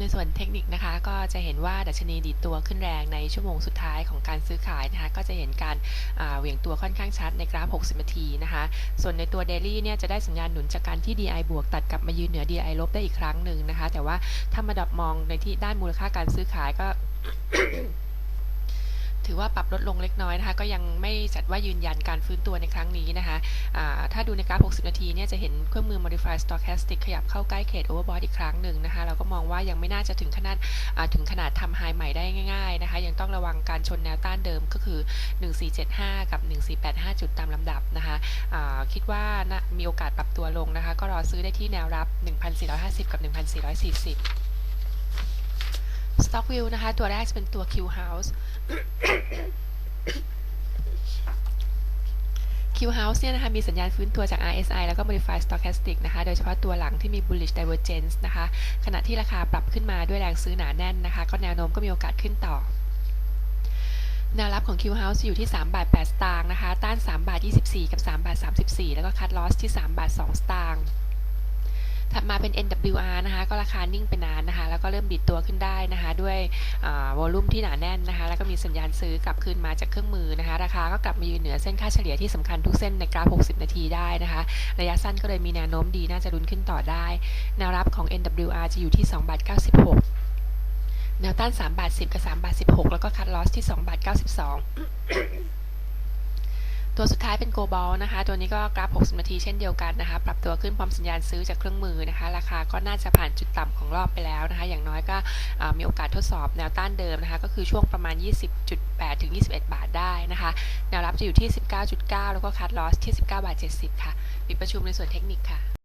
ในส่วนเทคนิคนะคะก็จะเห็นว่าดัชนีดีดตัวขึ้นแรงในชั่วโมงสุดท้ายของการซื้อขายนะคะก็จะเห็นการเหวี่ยงตัวค่อนข้างชัดในกราฟ 60 นาทีนะคะ ส่วนในตัวเดลี่เนี่ยจะได้สัญญาณหนุนจากการที่ DI บวกตัดกลับมายืนเหนือ DI ลบได้อีกครั้งหนึ่งนะคะ แต่ว่าถ้ามาดับมองในที่ด้านมูลค่าการซื้อขายก็ ถือว่าปรับลดลงเล็กน้อยนะคะ ก็ยังไม่จัดว่ายืนยันการฟื้นตัวในครั้งนี้นะคะถ้าดูในกราฟ 60 นาทีเนี่ยจะเห็นเครื่องมือ modify stochastic ขยับเข้าใกล้เขต overbought อีกครั้งหนึ่งนะคะ เราก็มองว่ายังไม่น่าจะถึงขนาดถึงขนาดทำ high ใหม่ได้ง่าย ๆนะคะ ยังต้องระวังการชนแนวต้านเดิมก็คือ 1475 กับ 1485 จุดตามลำดับนะคะคิดว่านะมีโอกาสปรับตัวลงนะคะ ก็รอซื้อได้ที่แนวรับ 1,450 กับ 1,440 Stock View นะคะ ตัวแรกจะเป็นตัว Q House Q House เนี่ยนะคะมีสัญญาณฟื้นตัวจาก RSI แล้วก็ Modified Stochastic นะคะ โดยเฉพาะตัวหลังที่มี bullish divergence นะคะ ขณะที่ราคาปรับขึ้นมาด้วยแรงซื้อหนาแน่นนะคะ ก็แนวโน้มก็มีโอกาสขึ้นต่อแนวรับของ Q House อยู่ที่ 3 บาท 8 สตางค์นะคะ ต้าน 3 บาท 24 กับ 3 บาท 34 แล้วก็คัดลอสที่ 3 บาท 2 สตางค์ ถัดมาเป็น NWR นะคะ ก็ราคานิ่งไปนานนะคะ แล้วก็เริ่มดิดตัวขึ้นได้นะคะ ด้วยวอลลุ่มที่หนาแน่นนะคะ แล้วก็มีสัญญาณซื้อกลับคืนมาจากเครื่องมือนะคะ ราคาก็กลับมายืนเหนือเส้นค่าเฉลี่ยที่สำคัญทุกเส้นในกราฟ 60 นาทีได้นะคะ ระยะสั้นก็เลยมีแนวโน้มดีน่าจะรุนขึ้นต่อได้ แนวรับของ NWR จะอยู่ที่2บาท96 แนวต้าน3บาท10 กับ3บาท16 แล้วก็คัดลอสที่2บาท92 ตัวสุดท้ายเป็นโกลบอลนะคะ ตัวนี้ก็กราฟ 60 นาทีเช่นเดียวกันนะคะ ปรับตัวขึ้นพร้อมสัญญาณซื้อจากเครื่องมือนะคะ ราคาก็น่าจะผ่านจุดต่ำของรอบไปแล้วนะคะ อย่างน้อยก็มีโอกาสทดสอบแนวต้านเดิมนะคะ ก็คือช่วงประมาณ 20.8 ถึง 21 บาทได้นะคะ แนวรับจะอยู่ที่ 19.9 แล้วก็คัดลอสที่ 19 บาท 70 ค่ะ ปิดประชุมในส่วนเทคนิคค่ะ